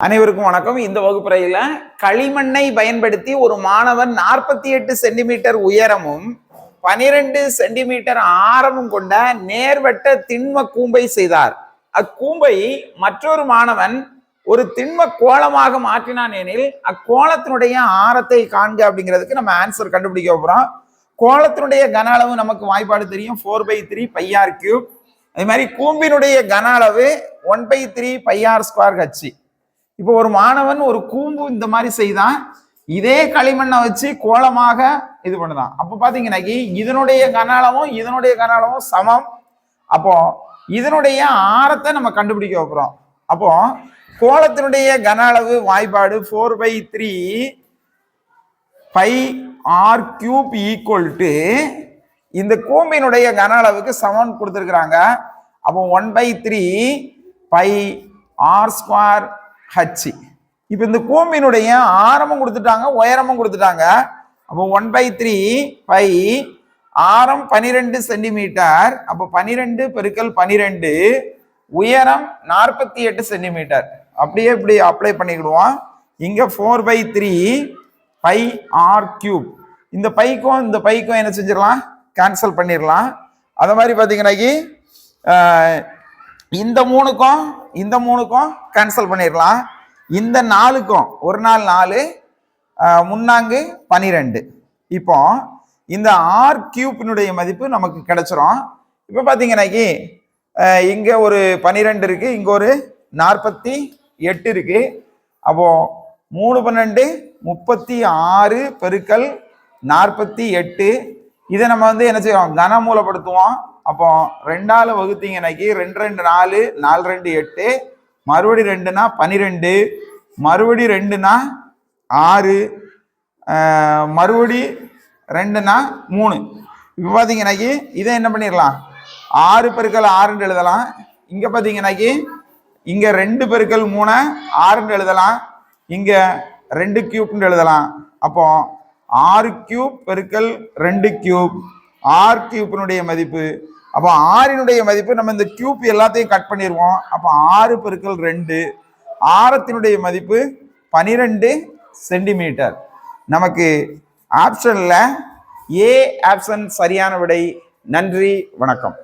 அனைவருக்கும் வணக்கம். இந்த வகுப்புறையில களிமண்ணை பயன்படுத்தி ஒரு மாணவன் நாற்பத்தி எட்டு சென்டிமீட்டர் உயரமும் பனிரெண்டு சென்டிமீட்டர் ஆரமும் கொண்ட நேர்வட்ட திண்ம கூம்பை செய்தார். அக்கூம்பை மற்றொரு மாணவன் ஒரு திண்ம கோலமாக மாற்றினான் எனில் அக்கோளத்தினுடைய ஆரத்தை காண்க அப்படிங்கிறதுக்கு நம்ம ஆன்சர் கண்டுபிடிக்க போகிறோம் கோலத்தினுடைய கன அளவு நமக்கு வாய்ப்பாடு தெரியும் four by three pi r cube அதே மாதிரி கூம்பினுடைய கன அளவு one by three pi r square h இப்போ ஒரு மாணவன் ஒரு கூம்பு இந்த மாதிரி செய்தான் இதே களிமண்ணை வச்சு கோலமாக இது பண்ணுதான். அப்போ பார்த்தீங்கன்னாக்கி இதனுடைய கன அளவும் இதனுடைய கன அளவும் சமம். அப்போ இதனுடைய ஆரத்தை நம்ம கண்டுபிடிக்க வைக்கிறோம் அப்போ கோலத்தினுடைய கன அளவு வாய்ப்பாடு four by three pi r cube equal to இந்த கூம்பினுடைய கன அளவுக்கு சமன் கொடுத்துருக்குறாங்க. அப்போ one by three pi r square h இப்போ இந்த கூம்பினுடைய ஆரமும் கொடுத்துட்டாங்க உயரமும் கொடுத்துட்டாங்க. அப்போ ஒன் பை த்ரீ பை ஆரம் பனிரெண்டு சென்டிமீட்டர் அப்போ பனிரெண்டு பெருக்கல் பனிரெண்டு உயரம் நாற்பத்தி எட்டு சென்டிமீட்டர் அப்படியே இப்படி அப்ளை பண்ணிக்கிடுவோம். இங்கே four by three pi r cube இந்த பைக்கும் இந்த பைக்கும் என்ன செஞ்சிடலாம்? கேன்சல் பண்ணிடலாம். அதை மாதிரி பார்த்தீங்கன்னாக்கி இந்த மூணுக்கும் இந்த மூணுக்கும் கேன்சல் பண்ணிடலாம். இந்த நாலுக்கும் ஒரு நாள் நாலு முன்னாங்கு பனிரெண்டு. இப்போ இந்த ஆர் கியூப்பினுடைய மதிப்பு நமக்கு கிடைச்சிரும். இப்போ பார்த்தீங்கன்னாக்கி இங்கே ஒரு பனிரெண்டு இருக்குது இங்கே ஒரு நாற்பத்தி எட்டு இருக்குது அப்போது மூணு பன்னெண்டு முப்பத்தி ஆறு பெருக்கல் நாற்பத்தி எட்டு. இதை நம்ம வந்து என்ன செய்வோம் கனமூலப்படுத்துவோம். அப்போ ரெண்டால வகுத்தீங்கன்னாக்கி ரெண்டு ரெண்டு நாலு நாலு ரெண்டு எட்டு மறுபடி ரெண்டுனா பன்னிரெண்டு மறுபடி ரெண்டுனா ஆறு மறுபடி ரெண்டுனா மூணு. இப்போ பார்த்தீங்கன்னாக்கி இதை என்ன பண்ணிடலாம்? ஆறு பெருக்கள் ஆறுன்னு எழுதலாம். இங்கே பார்த்தீங்கன்னாக்கி இங்கே ரெண்டு பெருக்கள் மூணை ஆறுன்னு எழுதலாம். இங்கே ரெண்டு கியூப்னு எழுதலாம். அப்போ ஆறு கியூப் பெருக்கள் ரெண்டு கியூப் ஆர் கியூப்பினுடைய மதிப்பு. அப்போ ஆறினுடைய மதிப்பு நம்ம இந்த கியூப் எல்லாத்தையும் கட் பண்ணிடுவோம் அப்போ ஆறு பெருக்கள் ரெண்டு. ஆரத்தினுடைய மதிப்பு பனிரெண்டு சென்டிமீட்டர் நமக்கு ஆப்ஷனில் ஏ ஆப்ஷன் சரியான விடை. நன்றி வணக்கம்.